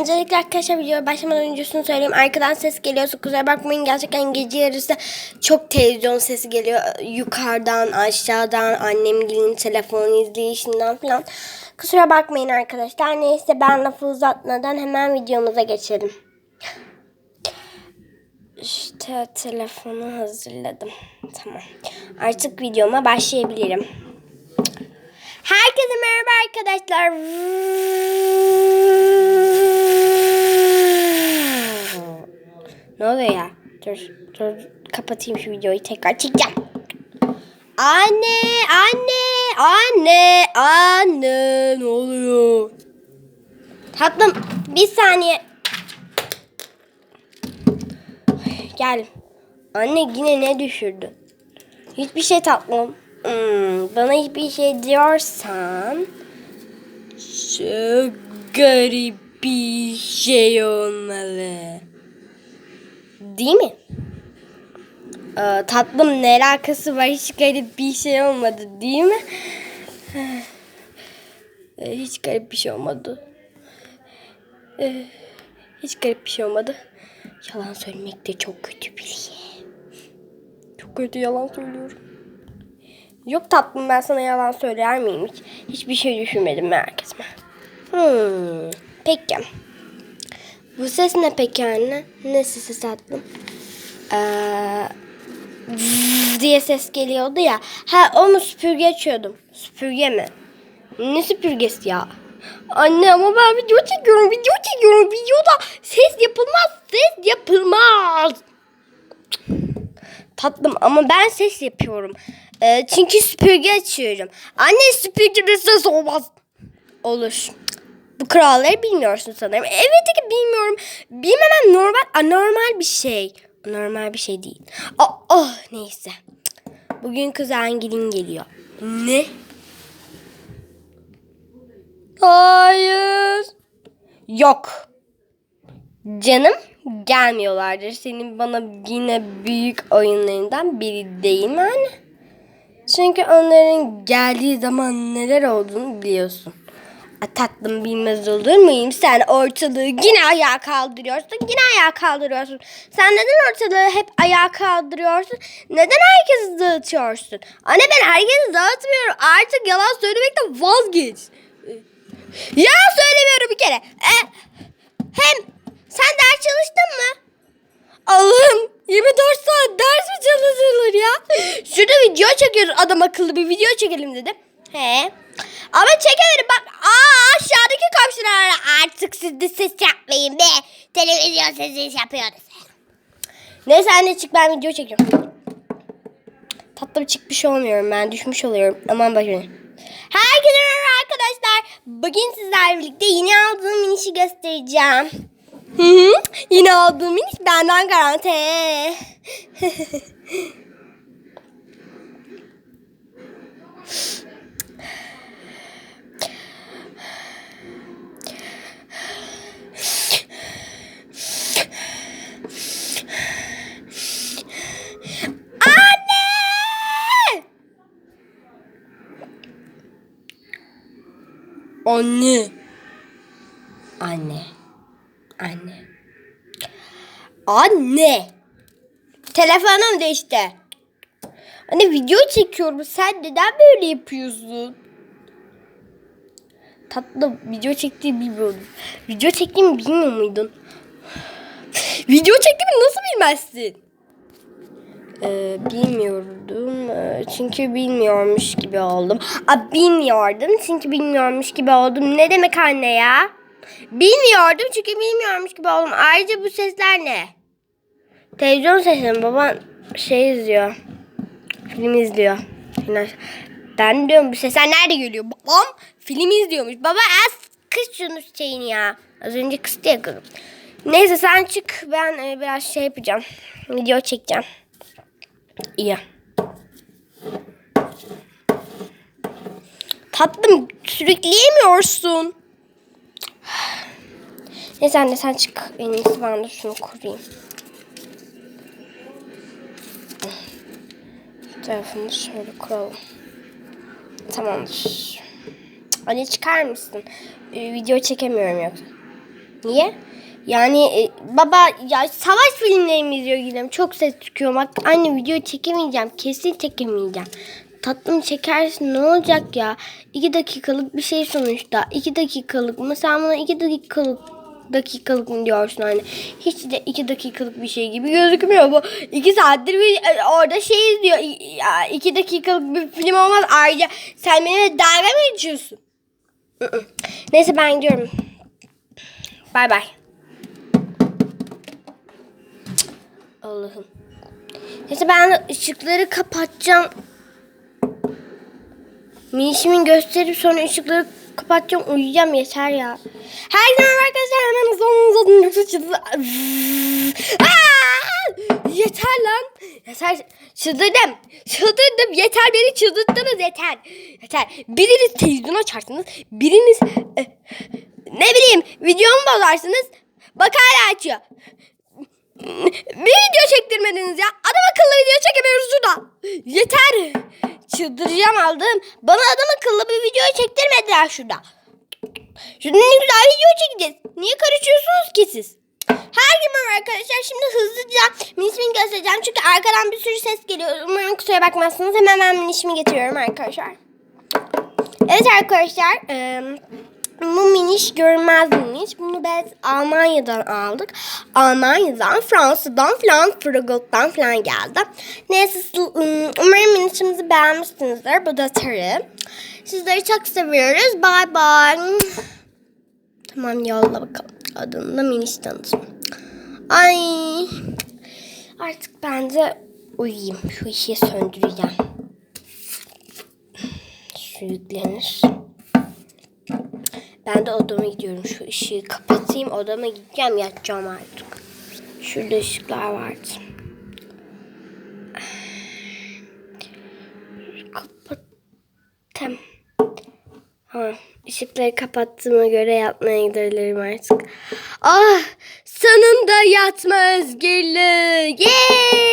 Öncelikle arkadaşlar videoya başlamadan önce şunu söyleyeyim. Arkadan ses geliyorsa kusura bakmayın. Gerçekten gece yarısı çok televizyon sesi geliyor. Yukarıdan, aşağıdan, annemgilin telefon izleyişinden falan. Kusura bakmayın arkadaşlar. Neyse ben lafı uzatmadan hemen videomuza geçelim. İşte telefonu hazırladım. Tamam. Artık videoma başlayabilirim. Herkese merhaba arkadaşlar. Ne oluyor ya? Dur, dur kapatayım şu videoyu tekrar çekeceğim. Anne, anne, anne, anne. Ne oluyor? Tatlım bir saniye. Gel. Anne yine ne düşürdü? Hiçbir şey tatlım. Hmm, bana hiçbir şey diyorsan çok garip bir şey olmalı. Değil mi? Ee, tatlım ne alakası var? Hiç garip bir şey olmadı değil mi? Ee, hiç garip bir şey olmadı. Ee, hiç garip bir şey olmadı. Yalan söylemek de çok kötü bir şey. Çok kötü yalan söylüyorum. Yok tatlım ben sana yalan söyler miyim hiç? Hiçbir şey düşünmedim merak etme. Hmm, peki. Bu ses ne peki anne? Ne sesi tatlım? Ee, diye ses geliyordu ya. Ha o mu süpürge açıyordum. Süpürge mi? Ne süpürgesi ya? Anne ama ben video çekiyorum, video çekiyorum. Videoda ses yapılmaz, ses yapılmaz. Tatlım ama ben ses yapıyorum. Ee, çünkü süpürge açıyorum. Anne süpürgede ses olmaz. Olur. Bu kuralları bilmiyorsun sanırım. Evet ki bilmiyorum. Bilmemem normal, anormal bir şey. Normal bir şey değil. Oh, oh neyse. Bugün kız Engin geliyor. Ne? Hayır. Yok. Canım gelmiyorlardır. Senin bana yine büyük oyunlarından biri değil mi anne? Çünkü onların geldiği zaman neler olduğunu biliyorsun. Tatlım bilmez olur muyum? Sen ortalığı yine ayağa kaldırıyorsun. Yine ayağa kaldırıyorsun. Sen neden ortalığı hep ayağa kaldırıyorsun? Neden herkesi dağıtıyorsun? Anne ben herkesi dağıtmıyorum. Artık yalan söylemekten vazgeç. Yalan söylemiyorum bir kere. E, hem sen ders çalıştın mı? Allah'ım 24 saat ders mi çalışılır ya? Şurada video çekiyoruz adam akıllı bir video çekelim dedi. He. Ama çekemedim bak. Aa aşağıdaki komşular artık siz de ses yapmayın be. Televizyon sesi yapıyoruz. Neyse anne çık ben video çekiyorum. Tatlım çıkmış olmuyorum ben düşmüş oluyorum. Aman bakın. Herkese merhaba arkadaşlar. Bugün sizlerle birlikte yeni aldığım minişi göstereceğim. Hı hı. Yine aldığım miniş benden garanti. Anne. Anne. Anne. Anne. Telefonum da işte. Anne video çekiyorum. Sen neden böyle yapıyorsun? Tatlı video çektiğimi bilmiyordum. Video çektiğimi bilmiyor muydun? video çektiğimi nasıl bilmezsin? Ee, bilmiyordum. Ee, çünkü bilmiyormuş gibi oldum. Aa, bilmiyordum çünkü bilmiyormuş gibi oldum. Ne demek anne ya? Bilmiyordum çünkü bilmiyormuş gibi oldum. Ayrıca bu sesler ne? Televizyon sesleri. Baban şey izliyor. Film izliyor. Ben diyorum bu sesler nerede geliyor? Babam film izliyormuş. Baba az kız şunu şeyini ya. Az önce kıstı ya kızım. Neyse sen çık. Ben e, biraz şey yapacağım. Video çekeceğim. İyi. Tatlım sürükleyemiyorsun. Neyse anne sen çık. En iyisi ben de şunu kurayım. Tarafını şöyle kuralım. Tamamdır. Anne çıkar mısın? Ee, video çekemiyorum yoksa. Niye? Yani e, baba ya savaş filmleri mi izliyor gidelim? Çok ses çıkıyor. Bak anne video çekemeyeceğim. Kesin çekemeyeceğim. Tatlım çekersin ne olacak ya? İki dakikalık bir şey sonuçta. İki dakikalık mı? Sen buna iki dakikalık dakikalık mı diyorsun anne? Hiç de iki dakikalık bir şey gibi gözükmüyor bu. İki saattir bir e, orada şey izliyor. Ya iki dakikalık bir film olmaz. Ayrıca sen benimle dalga mı geçiyorsun? Neyse ben gidiyorum. Bay bay. Allah'ım. Neyse ben ışıkları kapatacağım. Minişimin gösterip sonra ışıkları kapatacağım. Uyuyacağım yeter ya. Her zaman arkadaşlar hemen yoksa çıldır... Aa! Yeter lan. Yeter. Çıldırdım. Çıldırdım. Yeter beni çıldırttınız yeter. Yeter. Biriniz televizyon açarsınız. Biriniz eh, ne bileyim videomu bozarsınız. Bak hala açıyor. Bir video çektirmediniz ya. Adam akıllı video çekemiyoruz şurada. Yeter. Çıldıracağım aldım. Bana adam akıllı bir video çektirmediler şurada. Şurada ne güzel video çekeceğiz. Niye karışıyorsunuz ki siz? Her gün arkadaşlar. Şimdi hızlıca minisimi göstereceğim. Çünkü arkadan bir sürü ses geliyor. Umarım kusura bakmazsınız. Hemen ben minisimi getiriyorum arkadaşlar. Evet arkadaşlar. eee, bu miniş görünmez miniş. Bunu biz Almanya'dan aldık. Almanya'dan, Fransa'dan falan, Frankfurt'tan falan geldi. Neyse ım, umarım minişimizi beğenmişsinizdir. Bu da tarı. Sizleri çok seviyoruz. Bye bye. Tamam yolla bakalım. Adını da miniş tanıtım. Ay. Artık ben de uyuyayım. Şu ışığı söndüreceğim. Şu yüklenir. Ben de odama gidiyorum. Şu ışığı kapatayım. Odama gideceğim. Yatacağım artık. Şurada ışıklar vardı. Kapattım. Ha, ışıkları kapattığıma göre yatmaya gidebilirim artık. Ah! Sonunda yatma özgürlüğü. Yeah!